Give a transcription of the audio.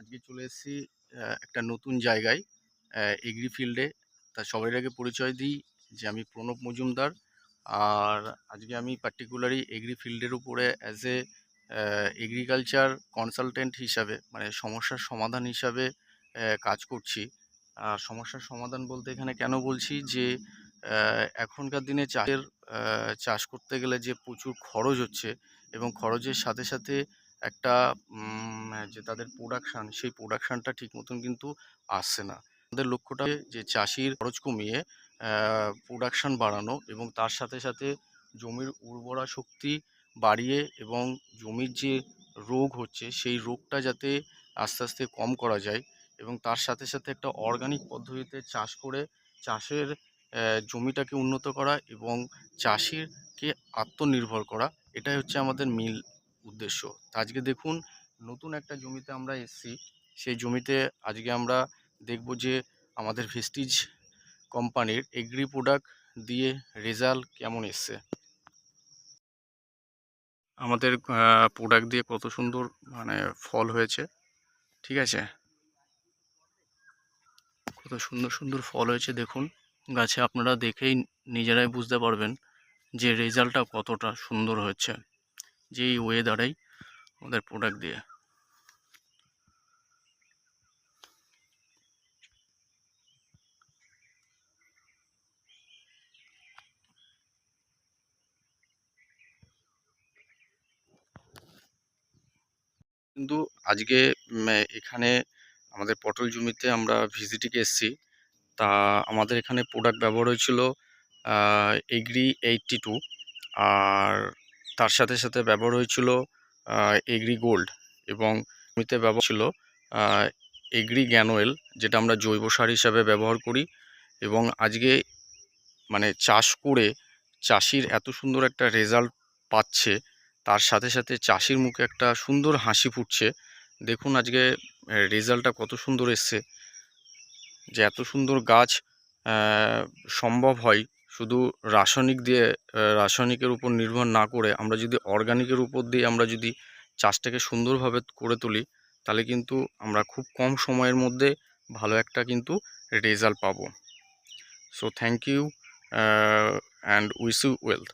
আজকে চলে এসেছি একটা নতুন জায়গায় এগ্রি ফিল্ডে তা সবার আগে পরিচয় দিই যে আমি প্রণব মজুমদার, আর আজকে আমি পার্টিকুলারলি এগ্রি ফিল্ডের উপরে অ্যাজ এ এগ্রিকালচার কনসালটেন্ট হিসাবে মানে সমস্যার সমাধান হিসাবে কাজ করছি। আর সমস্যার সমাধান বলতে এখানে কেন বলছি যে এখনকার দিনে চাষের চাষ করতে গেলে যে প্রচুর খরচ হচ্ছে এবং খরচের সাথে সাথে একটা যে তাদের প্রোডাকশান সেই প্রোডাকশানটা ঠিক মতন কিন্তু আসছে না। আমাদের লক্ষ্যটা যে চাষির খরচ কমিয়ে প্রোডাকশান বাড়ানো এবং তার সাথে সাথে জমির উর্বরা শক্তি বাড়িয়ে এবং জমির যে রোগ হচ্ছে, সেই রোগটা যাতে আস্তে আস্তে কম করা যায় এবং তার সাথে সাথে একটা অর্গানিক পদ্ধতিতে চাষ করে চাষের জমিটাকে উন্নত করা এবং চাষিরকে আত্মনির্ভর করা, এটাই হচ্ছে আমাদের মূল উদ্দেশ্য। তা আজকে দেখুন, নতুন একটা জমিতে আমরা এসেছি। সেই জমিতে আজকে আমরা দেখব যে আমাদের ভেস্টিজ কোম্পানির এগ্রি প্রোডাক্ট দিয়ে রেজাল্ট কেমন এসছে। আমাদের প্রোডাক্ট দিয়ে কত সুন্দর মানে ফল হয়েছে, ঠিক আছে? কত সুন্দর সুন্দর ফল হয়েছে দেখুন। গাছে আপনারা দেখেই নিজেরাই বুঝতে পারবেন যে রেজাল্টটা কতটা সুন্দর হচ্ছে যে ওয়েদারেই আমাদের প্রোডাক্ট দিয়ে। কিন্তু আজকে এখানে আমাদের পটল জমিতে আমরা ভিজিটিংয়ে এসেছি। তা আমাদের এখানে প্রোডাক্ট ব্যবহার হয়েছিল এগ্রি এইটটি টু আর তার সাথে সাথে ব্যবহার হয়েছিল এগ্রি গোল্ড এবং জমিতে ব্যবহার ছিল এগ্রি গ্যানোয়েল যেটা আমরা জৈব সার হিসাবে ব্যবহার করি এবং আজকে মানে চাষ করে চাষির এত সুন্দর একটা রেজাল্ট পাচ্ছে, তার সাথে সাথে চাষির মুখে একটা সুন্দর হাসি ফুটছে। দেখুন আজকে রেজাল্টটা কত সুন্দর এসছে। যে এত সুন্দর গাছ সম্ভব হয় শুধু রাসায়নিক দিয়ে রাসায়নিকের উপর নির্ভর না করে আমরা যদি অর্গানিকের উপর দিয়ে আমরা যদি চাষটাকে সুন্দরভাবে করে তুলি, তাহলে কিন্তু আমরা খুব কম সময়ের মধ্যে ভালো একটা কিন্তু রেজাল্ট পাবো। So thank you and wish you wealth